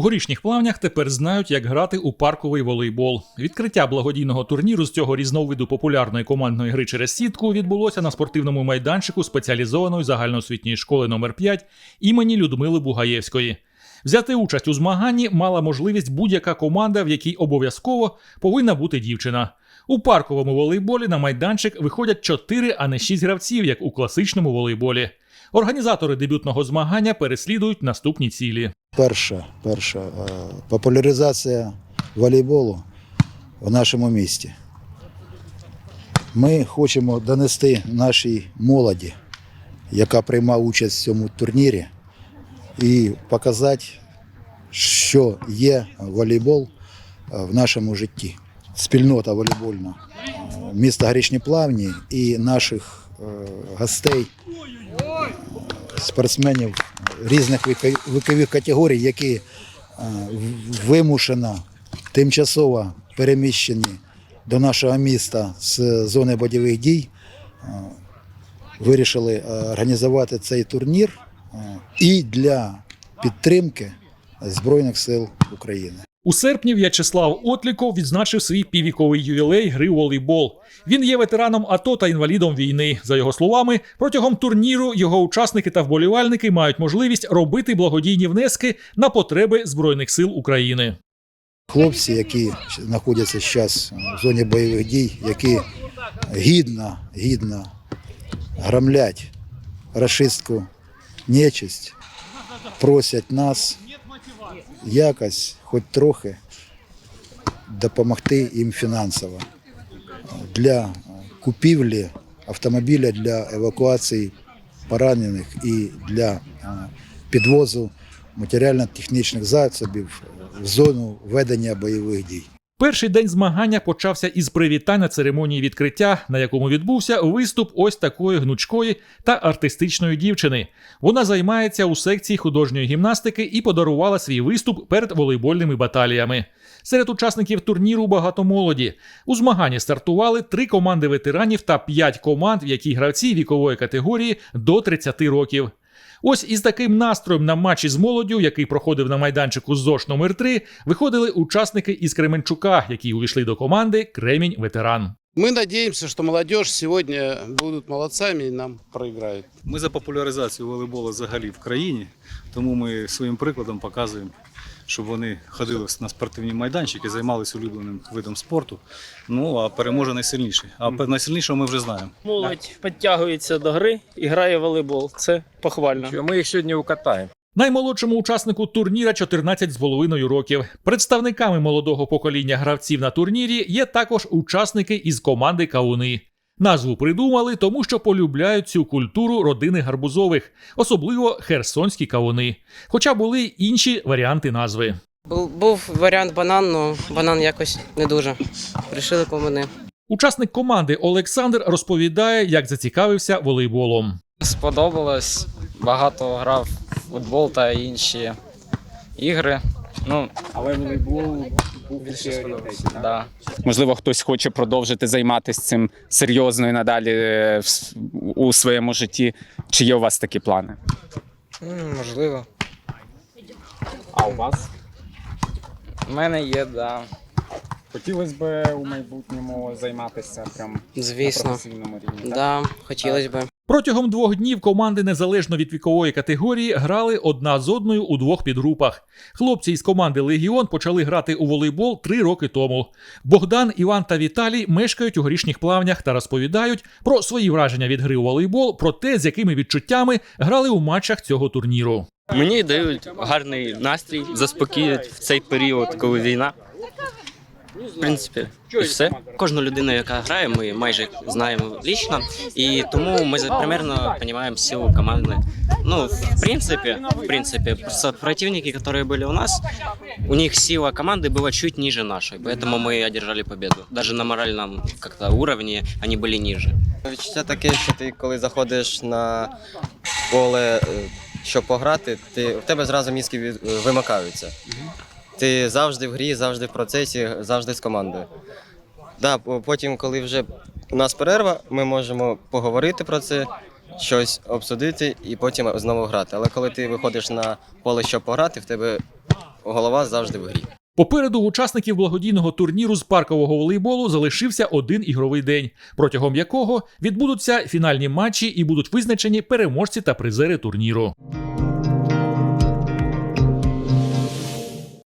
У горішніх плавнях тепер знають, як грати у парковий волейбол. Відкриття благодійного турніру з цього різновиду популярної командної гри через сітку відбулося на спортивному майданчику спеціалізованої загальноосвітньої школи номер 5 імені Людмили Бугаєвської. Взяти участь у змаганні мала можливість будь-яка команда, в якій обов'язково повинна бути дівчина. У парковому волейболі на майданчик виходять 4, а не 6 гравців, як у класичному волейболі. Організатори дебютного змагання переслідують наступні цілі. Перша, перша е, популяризація волейболу в нашому місті. Ми хочемо донести нашій молоді, яка приймає участь в цьому турнірі, і показати, що є волейбол е, в нашому житті. Спільнота волейбольна е, міста Горішні Плавні і наших е, гостей спортсменів різних віко- вікових категорій, які е, вимушено тимчасово переміщені до нашого міста з зони бойових дій, вирішили організувати цей турнір і для підтримки Збройних сил України. У серпні В'ячеслав Отліков відзначив свій піввіковий ювілей гри у волейбол. Він є ветераном АТО та інвалідом війни. За його словами, протягом турніру його учасники та вболівальники мають можливість робити благодійні внески на потреби Збройних сил України. Хлопці, які знаходяться зараз в зоні бойових дій, які гідно, гідно громлять рашистську нечисть, просять нас якось, хоч трохи, допомогти їм фінансово для купівлі автомобіля для евакуації поранених і для е, підвозу матеріально-технічних засобів в зону ведення бойових дій. Перший день змагання почався із привітань на церемонії відкриття, на якому відбувся виступ ось такої гнучкої та артистичної дівчини. Вона займається у секції художньої гімнастики і подарувала свій виступ перед волейбольними баталіями. Серед учасників турніру багато молоді. У змаганні стартували три команди ветеранів та п'ять команд, в якій гравці вікової категорії до 30 років. Ось із таким настроєм на матчі з молоддю, який проходив на майданчику ЗОШ номер 3 виходили учасники із Кременчука, які увійшли до команди Кремінь Ветеран. Мы надеемся, что молодежь сегодня будут молодцами і нам проиграют. Ми за популяризацію волейболу взагалі в країні, тому ми своїм прикладом показуємо, щоб вони ходили на спортивні майданчики, займалися улюбленим видом спорту. Ну а переможе найсильніший. А найсильнішого ми вже знаємо. Молодь підтягується до гри і грає в волейбол. Це похвально. Ми їх сьогодні укатаємо. Наймолодшому учаснику турніра 14,5 років. Представниками молодого покоління гравців на турнірі є також учасники із команди Кауни. Назву придумали, тому що полюбляють цю культуру родини гарбузових, особливо херсонські кавуни. Хоча були інші варіанти назви. Був, був варіант банан, але банан якось не дуже. Рішили по мене. Учасник команди Олександр розповідає, як зацікавився волейболом. Сподобалось. Багато грав в футбол та інші ігри. Ну, але волейбол більше. Да. Можливо, хтось хоче продовжити займатися цим серйозно і надалі е, в у своєму житті. Чи є у вас такі плани? М, Можливо. А у вас? У мене є, да. Хотілося б у майбутньому займатися прям Звісно. професійному рівні. Да, хотілося б. Протягом двох днів команди незалежно від вікової категорії грали одна з одною у двох підгрупах. Хлопці із команди Легіон почали грати у волейбол три роки тому. Богдан, Іван та Віталій мешкають у горішніх плавнях та розповідають про свої враження від гри у волейбол, про те, з якими відчуттями грали у матчах цього турніру. Мені дають гарний настрій, заспокоюють в цей період, коли війна. В принципі, і все. Кожну людину, яка грає, ми майже знаємо лічно, і тому ми за- примерно розуміємо силу команди. Ну, в принципе, в принципе, просто противники, которые были у нас, у них сила команды была чуть ниже нашей, поэтому мы одержали победу. Даже на моральном как-то уровне они были ниже. Відчуття таке, що ти коли заходиш на поле, е, щоб пограти, ти, в тебе зразу мізки від, е, вимикаються. Ти завжди в грі, завжди в процесі, завжди з командою. Да, потім, коли вже у нас перерва, ми можемо поговорити про це, щось обсудити і потім знову грати. Але коли ти виходиш на поле, щоб пограти, в тебе голова завжди в грі. Попереду учасників благодійного турніру з паркового волейболу залишився один ігровий день, протягом якого відбудуться фінальні матчі і будуть визначені переможці та призери турніру.